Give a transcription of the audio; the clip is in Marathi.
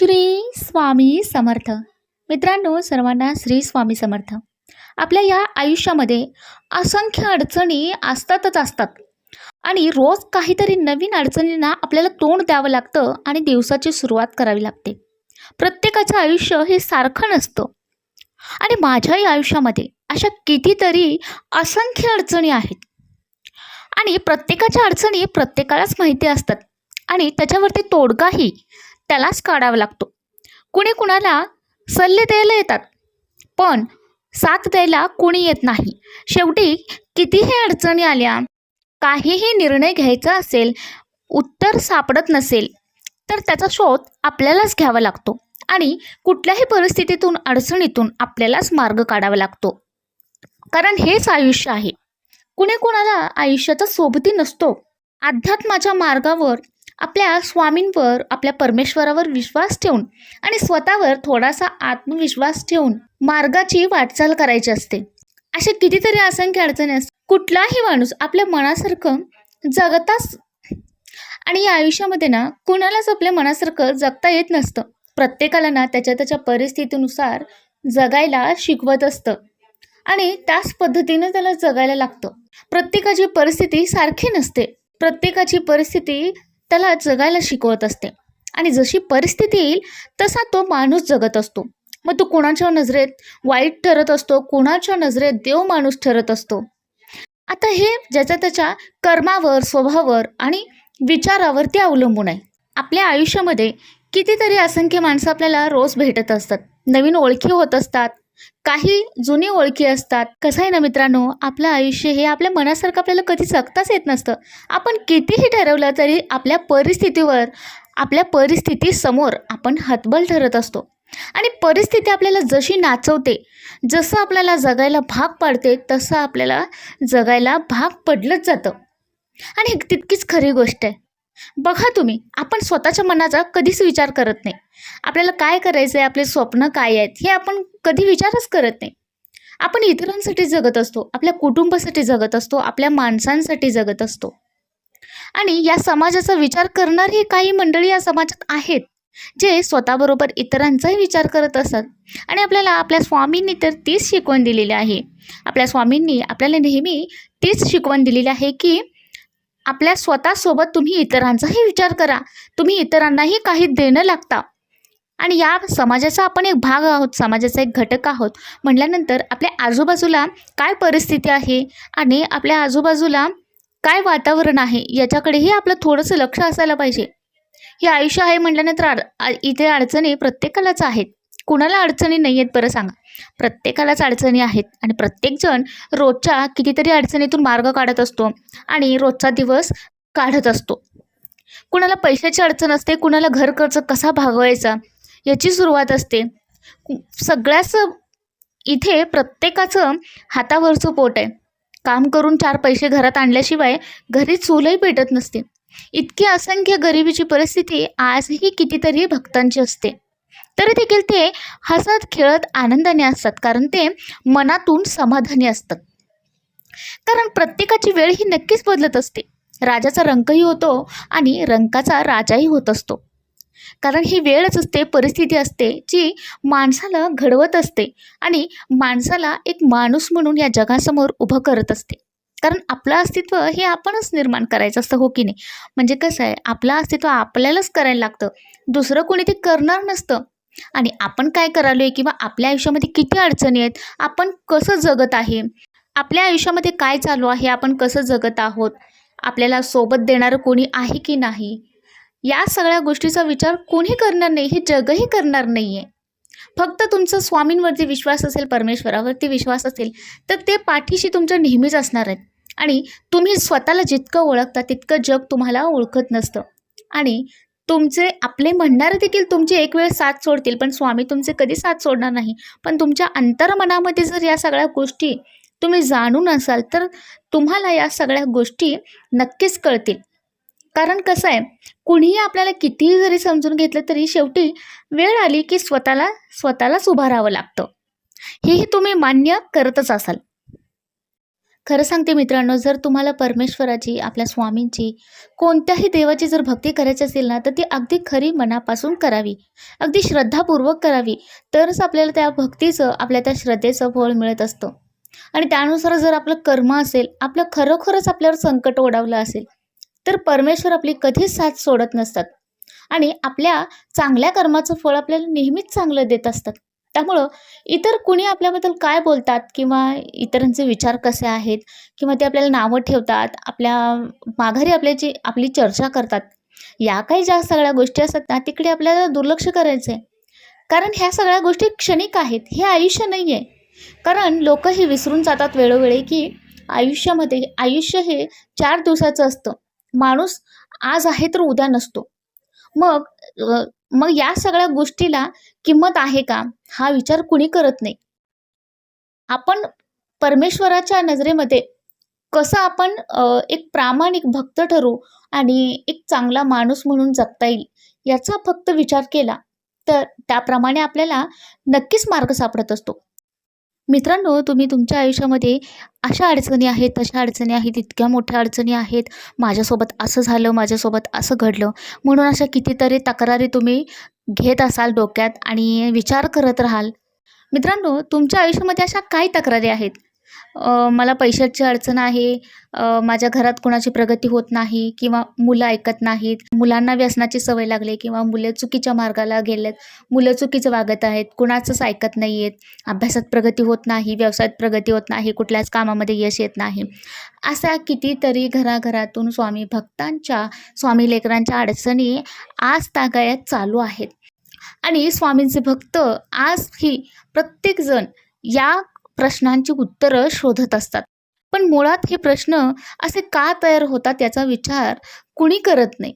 श्री स्वामी समर्थ. मित्रांनो सर्वांना श्री स्वामी समर्थ. आपल्या या आयुष्यामध्ये असंख्य अडचणी असतातच असतात. आणि रोज काहीतरी नवीन अडचणींना आपल्याला तोंड द्यावं लागतं आणि दिवसाची सुरुवात करावी लागते. प्रत्येकाचं आयुष्य हे सारखं नसतं. आणि माझ्याही आयुष्यामध्ये अशा कितीतरी असंख्य अडचणी आहेत. आणि प्रत्येकाच्या अडचणी प्रत्येकालाच माहिती असतात. आणि त्याच्यावरती तोडगाही त्यालाच काढावा लागतो. कुणी कुणाला सल्ले द्यायला येतात. पण साथ द्यायला कोणी येत नाही. शेवटी कितीही अडचणी आल्या काहीही निर्णय घ्यायचा असेल उत्तर सापडत नसेल तर त्याचा शोध आपल्यालाच घ्यावा लागतो आणि कुठल्याही परिस्थितीतून अडचणीतून आपल्यालाच मार्ग काढावा लागतो. कारण हेच आयुष्य आहे. कुणी कुणाला आयुष्याचा सोबती नसतो. अध्यात्माच्या मार्गावर आपल्या स्वामींवर आपल्या परमेश्वरावर विश्वास ठेवून आणि स्वतःवर थोडासा आत्मविश्वास ठेवून मार्गाची वाटचाल करायची असते. असे कितीतरी असंख्य अडचणी असतात. कुठलाही माणूस आपल्या मनासारखं जगताच आणि या आयुष्यामध्ये ना कुणालाच आपल्या मनासारखं जगता येत नसतं. प्रत्येकाला ना त्याच्या त्याच्या परिस्थितीनुसार जगायला शिकवत असतं. आणि त्याच पद्धतीने त्याला जगायला लागतं. प्रत्येकाची परिस्थिती सारखी नसते. प्रत्येकाची परिस्थिती त्याला जगायला शिकवत असते. आणि जशी परिस्थिती येईल तसा तो माणूस जगत असतो. मग तो कुणाच्या नजरेत वाईट ठरत असतो? कुणाच्या नजरेत देव माणूस ठरत असतो? आता हे ज्याच्या त्याच्या कर्मावर स्वभावावर आणि विचारावरती अवलंबून आहे. आपल्या आयुष्यामध्ये कितीतरी असंख्य माणसं आपल्याला रोज भेटत असतात. नवीन ओळखी होत असतात. काही जुनी ओळखी असतात. कसं आहे ना मित्रांनो आपलं आयुष्य हे आपल्या मनासारखं आपल्याला कधी जगताच येत नसतं. आपण कितीही ठरवलं तरी आपल्या परिस्थितीवर आपल्या परिस्थितीसमोर आपण हतबल ठरत असतो. आणि परिस्थिती आपल्याला जशी नाचवते जसं आपल्याला जगायला भाग पाडते तसं आपल्याला जगायला भाग पडलंच जातं. आणि तितकीच खरी गोष्ट आहे. बघा तुम्ही आपण स्वतःच्या मनाचा कधीच विचार करत नाही. आपल्याला काय करायचं आहे आपले स्वप्न काय आहेत हे आपण कधी विचारच करत नाही. आपण इतरांसाठी जगत असतो आपल्या कुटुंबासाठी जगत असतो आपल्या माणसांसाठी जगत असतो. आणि या समाजाचा विचार करणारी काही मंडळी या समाजात आहेत जे स्वतःबरोबर इतरांचाही विचार करत असतात. आणि आपल्याला आपल्या स्वामींनी तर तीच शिकवण दिलेली आहे. आपल्या स्वामींनी आपल्याला नेहमी तीच शिकवण दिलेली आहे की आपल्या स्वतःसोबत तुम्ही इतरांचाही विचार करा. तुम्ही इतरांनाही काही देणं लागता. आणि या समाजाचा आपण एक भाग आहोत समाजाचा एक घटक आहोत. म्हटल्यानंतर आपल्या आजूबाजूला काय परिस्थिती आहे आणि आपल्या आजूबाजूला काय वातावरण आहे याच्याकडेही आपलं थोडंसं लक्ष असायला पाहिजे. हे आयुष्य आहे म्हटल्यानंतर इथे अडचणी प्रत्येकालाच आहेत. कुणाला अडचणी नाही आहेत बरं सांगा. प्रत्येकालाच अडचणी आहेत आणि प्रत्येकजण रोजच्या कितीतरी अडचणीतून मार्ग काढत असतो आणि रोजचा दिवस काढत असतो. कुणाला पैशाची अडचण असते कुणाला घर खर्च कसा भागवायचा याची सुरुवात असते. सगळ्याच इथे प्रत्येकाचं हातावरचं पोट आहे. काम करून चार पैसे घरात आणल्याशिवाय घरी चूलही भेटत नसते. इतकी असंख्य गरिबीची परिस्थिती आजही कितीतरी भक्तांची असते. तरी देखील ते हसत खेळत आनंदाने असतात. कारण ते मनातून समाधानी असतात. कारण प्रत्येकाची वेळ ही नक्कीच बदलत असते. राजाचा रंगही होतो आणि रंकाचा राजाही होत असतो. कारण ही वेळच असते परिस्थिती असते जी माणसाला घडवत असते आणि माणसाला एक माणूस म्हणून या जगासमोर उभं करत असते. कारण आपलं अस्तित्व हे आपणच निर्माण करायचं असतं हो की नाही? म्हणजे कसं आहे आपलं अस्तित्व आपल्यालाच करायला लागतं. दुसरं कोणी ते करणार नसतं. आणि आपण काय करालोय किंवा आपल्या आयुष्यामध्ये किती अडचणी आहेत आपण कसं जगत आहे? आपल्या आयुष्यामध्ये काय चालू आहे आपण कसं जगत आहोत? आपल्याला सोबत देणारं कोणी आहे की नाही? या सगळ्या गोष्टीचा विचार कोणी करणार नाही हे जगही करणार नाही आहे फक्त तुमचं स्वामींवरती विश्वास असेल परमेश्वरावरती विश्वास असेल तर ते पाठीशी तुमच्या नेहमीच असणार आहेत. आणि तुम्ही स्वतःला जितकं ओळखता तितकं जग तुम्हाला ओळखत नसतं. आणि तुमचे आपले म्हणणारे देखील तुमची एक वेळ साथ सोडतील पण स्वामी तुमचे कधी साथ सोडणार नाही. पण तुमच्या अंतर्मनामध्ये जर या सगळ्या गोष्टी तुम्ही जाणून असाल तर तुम्हाला या सगळ्या गोष्टी नक्कीच कळतील. कारण कसं आहे कुणीही आपल्याला कितीही जरी समजून घेतलं तरी शेवटी वेळ आली की स्वतःला स्वतःलाच उभं राहावं लागतं. हेही तुम्ही मान्य करतच असाल. खरं सांगते मित्रांनो जर तुम्हाला परमेश्वराची आपल्या स्वामींची कोणत्याही देवाची जर भक्ती करायची असेल ना तर ती अगदी खरी मनापासून करावी. अगदी श्रद्धापूर्वक करावी. तरच आपल्याला त्या भक्तीचं आपल्या त्या श्रद्धेचं फळ मिळत असतं. आणि त्यानुसार जर आपलं कर्म असेल आपलं खरोखरच आपल्यावर संकट ओढावलं असेल तर परमेश्वर आपली कधीच साथ सोडत नसतात. आणि आपल्या चांगल्या कर्माचं फळ आपल्याला नेहमीच चांगलं देत असतात. त्यामुळं इतर कुणी आपल्याबद्दल काय बोलतात किंवा इतरांचे विचार कसे आहेत किंवा ते आपल्याला नावं ठेवतात आपल्या माघारी आपल्याची आपली चर्चा करतात या काही ज्या सगळ्या गोष्टी असतात ना तिकडे आपल्याला दुर्लक्ष करायचं आहे कारण ह्या सगळ्या गोष्टी क्षणिक आहेत हे आयुष्य नाही आहे कारण लोक हे विसरून जातात वेळोवेळी की आयुष्यामध्ये आयुष्य हे चार दिवसाचं असतं. माणूस आज आहे तर उद्या नसतो. मग मग या सगळ्या गोष्टीला किंमत आहे का? हा विचार कुणी करत नाही. आपण परमेश्वराच्या नजरेमध्ये कसं आपण एक प्रामाणिक भक्त ठरू आणि एक चांगला माणूस म्हणून जगता येईल याचा फक्त विचार केला तर त्याप्रमाणे आपल्याला नक्कीच मार्ग सापडत असतो. मित्रांनो तुम्ही तुमच्या आयुष्यामध्ये अशा अडचणी आहेत तशा अडचणी आहेत इतक्या मोठ्या अडचणी आहेत माझ्यासोबत असं झालं माझ्यासोबत असं घडलं म्हणून अशा कितीतरी तक्रारी तुम्ही घेत असाल डोक्यात आणि विचार करत राहाल. मित्रांनो तुमच्या आयुष्यामध्ये अशा काय तक्रारी आहेत? मला पैशाची अडचण आहे माझ्या घरात कोणाची प्रगती होत नाही किंवा मुलं ऐकत नाहीत मुलांना व्यसनाची सवय लागली किंवा मुलं चुकीच्या मार्गाला गेलेत मुलं चुकीचं वागत आहेत कुणाचंच ऐकत नाही आहेत अभ्यासात प्रगती होत नाही व्यवसायात प्रगती होत नाही कुठल्याच कामामध्ये यश येत नाही. अशा कितीतरी घराघरातून स्वामी भक्तांच्या स्वामी लेकरांच्या अडचणी आज तागायत चालू आहेत. आणि स्वामींचे भक्त आज ही प्रत्येकजण या प्रश्नांची उत्तरं शोधत असतात. पण मुळात हे प्रश्न असे का तयार होतात याचा विचार कुणी करत नाही.